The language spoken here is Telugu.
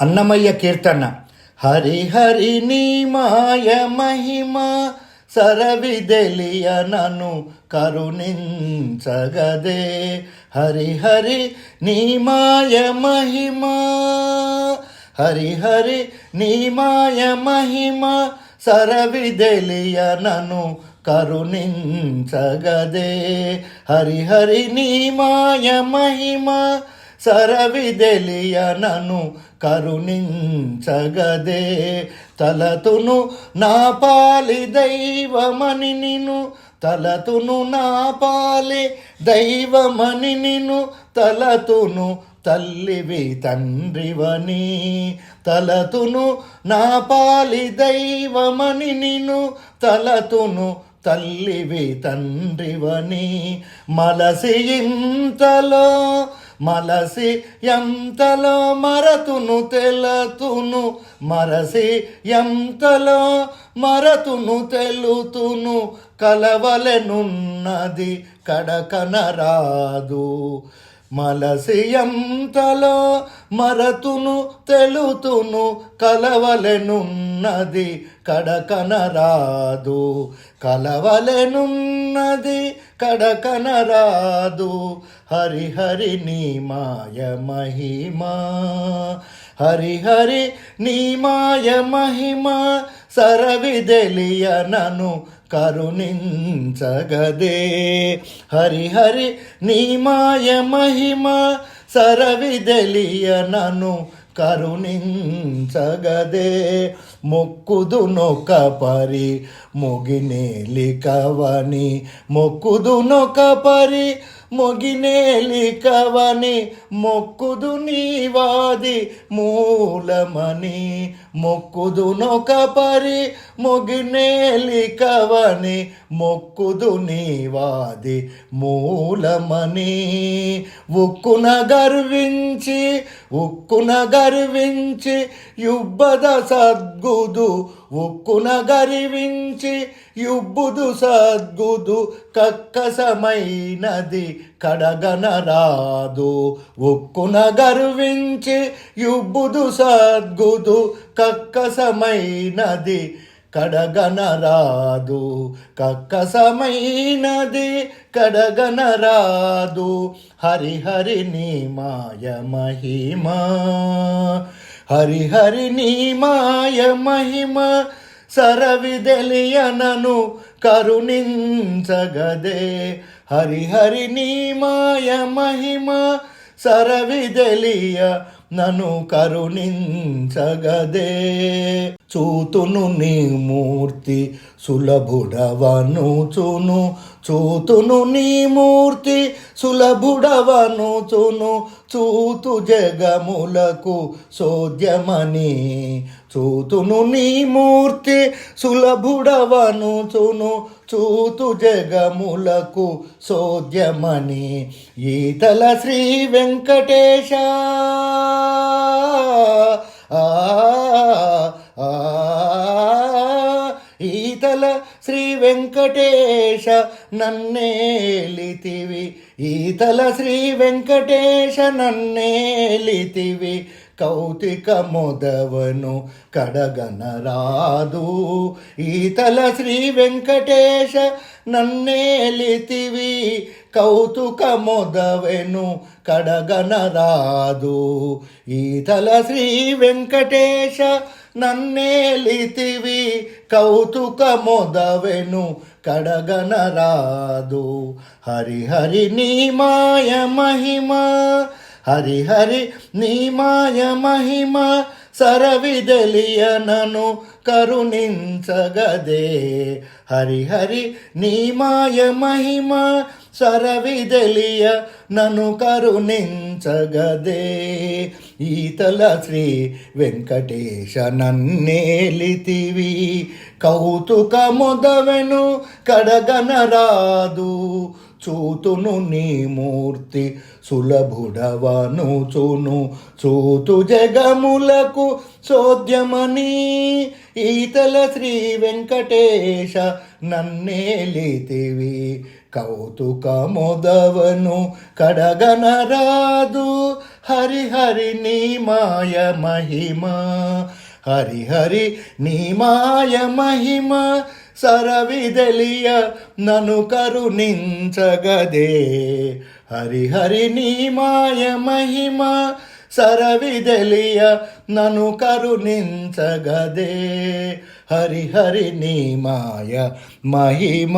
అన్నమయ్య కీర్తన. హరి హరి నీ మాయ మహిమ సరవిదెలియ నన్ను కరుణించగదే. హరి హరి నీ మాయ మహిమ హరి హరి నీ మాయ మహిమ సరవిదెలియ నన్ను కరుణించగదే. హరి హరి నీ మాయ మహిమ సరవిదెలియ నన్ను కరుణించగదే. తలతును నా పాలి దైవమని నిను తలతును నా పాలి దైవమని నిను తలతును తల్లివి తండ్రివని తలతును నా పాలి దైవమని నిను తలతును తల్లివి తండ్రివని. మలసి ఇంతలో మలసి ఎంతలో మరతును తెలతును? మరసి ఎంతలో మరతును తెలుతును? కలవలెనున్నది కడకనరాదు మలసియంతలో మరతును తెలుతును కలవలెనున్నది కడకనరాదు. కలవలెనున్నది కడకనరాదు. హరిహరి నీ మాయ మహిమా హరిహరి నీ మాయ మహిమా సరవిదెలియ నను కరుణించగదే. హరి హరి నీ మాయ మహిమ సరవిదలియ నను కరుణించగదే. మొక్కుదు నొక పరి మొగినేలికవని మొక్కుదు నొక పరి మొగినేలి కవని మొక్కుదు నీవాది మూలమని మొక్కుదు నొక పరి మొగినేలికవని మొక్కుదు నీవాది మూలమని. ఉక్కున గర్వించి ఉక్కున గర్వించి యుబ్బద సద్గుదు ఉక్కున గర్వించి యుబ్బుదు సద్గుదు కక్కసమైనది కడగనరాదు ఉక్కున గర్వించి యుబ్బుదు సద్గుదు కక్కసమైనది కడగనరాదు కక్కసమైనది కడగనరాదు. హరిహరి నీ మాయ మహిమా హరిహరి నీ మాయ మహిమ సరవిదెలియనను కరుణించగదే. హరిహరి నీ మాయ మహిమ సరవిదెలియ నను కరుణించగదే. చూతును నీ మూర్తి సులభుడవను చును చూతును నీ మూర్తి సులభుడవను చును చూతు జగములకు సోద్యమని చూతును నీ మూర్తి సులభుడవను చును చూతు జగములకు సోద్యమని ఈతల శ్రీ వెంకటేశ. ఆ, ఆ, వెంకటేశ నన్నేలితివి. ఈతల శ్రీ వెంకటేశ నన్నేలితివి. కౌతిక మొదవను కడగనరాదు ఈతల శ్రీ వెంకటేశ నన్నేలితివి. కౌతుక మొదవెను కడగనరాదు ఈతల శ్రీ వెంకటేశ నన్నేలితివి. కౌతుక మొదవెను కడగనరాదు. హరి హరి నీ మాయ మహిమ హరి హరి నీ మాయ మహిమ సరవిదలియనను కరుణించగదే. హరి హరి నీ మాయ మహిమ సరవిదలియ నను కరుణించగదే ఈతల శ్రీ వెంకటేశ నన్నేలితివి కౌతుక మొదవెను కడగనరాదు చూతును నీ మూర్తి సులభుడవను చూను చూతు జగములకు సోద్యమని ఈతల శ్రీ వెంకటేశ నన్నేలితివి కౌతుక మొదవను కడగనరాదు హరి హరి నీ మాయ మహిమ హరి హరి నీ మాయ మహిమ సరవిదలియ నను కరుణించగదే హరి హరి నీ మాయ మహిమ సరవిదలియ నను కరుణించగదే హరి హరి నీ మాయ మహిమ